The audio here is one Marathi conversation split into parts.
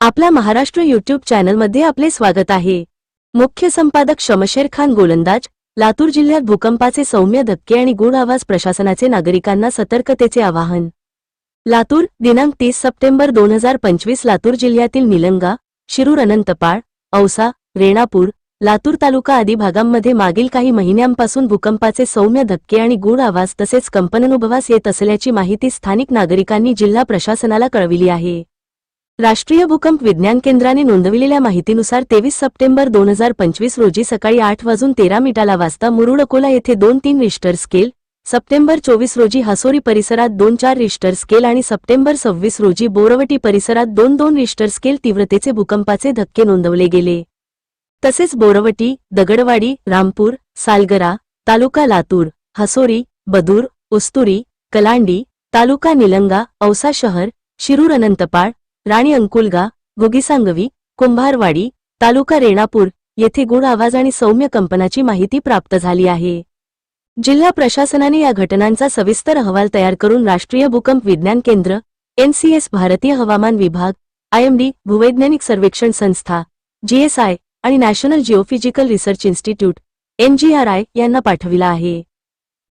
आपला महाराष्ट्र युट्यूब चॅनलमध्ये आपले स्वागत आहे. मुख्य संपादक शमशेर खान गोलंदाज लातूर जिल्ह्यात भूकंपाचे सौम्य धक्के आणि गूढ आवाज प्रशासनाचे नागरिकांना सतर्कतेचे आवाहन. लातूर दिनांक तीस सप्टेंबर दोन हजार पंचवीस लातूर जिल्ह्यातील निलंगा शिरूर अनंतपाळ औसा रेणापूर लातूर तालुका आदी भागांमध्ये मागील काही महिन्यांपासून भूकंपाचे सौम्य धक्के आणि गूढ आवाज तसेच कंपनानुभवास येत असल्याची माहिती स्थानिक नागरिकांनी जिल्हा प्रशासनाला कळविली आहे. राष्ट्रीय भूकंप विज्ञान केंद्राने नोंदविलेल्या माहितीनुसार तेवीस सप्टेंबर दोन हजार पंचवीस रोजी सकाळी आठ वाजून तेरा मिनिटाला वाजता मुरुड अकोला येथे दोन तीन रिश्टर स्केल सप्टेंबर चोवीस रोजी हसोरी परिसरात दोन चार रिश्टर स्केल आणि सप्टेंबर सव्वीस रोजी बोरवटी परिसरात दोन दोन रिश्टर स्केल तीव्रतेचे भूकंपाचे धक्के नोंदवले गेले. तसेच बोरवटी दगडवाडी रामपूर सालगरा तालुका लातूर हसोरी बदूर उस्तुरी कलांडी तालुका निलंगा औसा शहर शिरूर अनंतपाळ राणी अंकुलगा गोगीसांगवी कुंभारवाडी तालुका रेणापूर येथे गुण आवाज आणि सौम्य कंपनाची माहिती प्राप्त झाली आहे. जिल्हा प्रशासनाने या घटनांचा सविस्तर अहवाल तयार करून राष्ट्रीय भूकंप विज्ञान केंद्र एनसीएस भारतीय हवामान विभाग आयएमडी भूवैज्ञानिक सर्वेक्षण संस्था जीएसआय आणि national geophysical research institute NGRI यांना पाठविला आहे.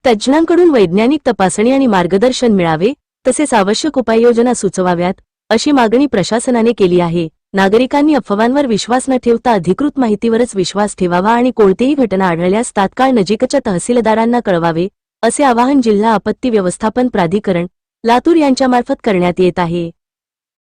तज्ज्ञांकडून वैज्ञानिक तपासणी आणि मार्गदर्शन मिळावे तसेच आवश्यक उपाययोजना सुचवाव्यात अशी मागणी प्रशासनाने केली आहे. नागरिकांनी अफवांवर विश्वास न ठेवता अधिकृत माहितीवरच विश्वास ठेवावा आणि कोणतीही घटना आढळल्यास तात्काळ नजीकच्या तहसीलदारांना कळवावे असे आवाहन जिल्हा आपत्ती व्यवस्थापन प्राधिकरण लातूर यांच्यामार्फत करण्यात येत आहे.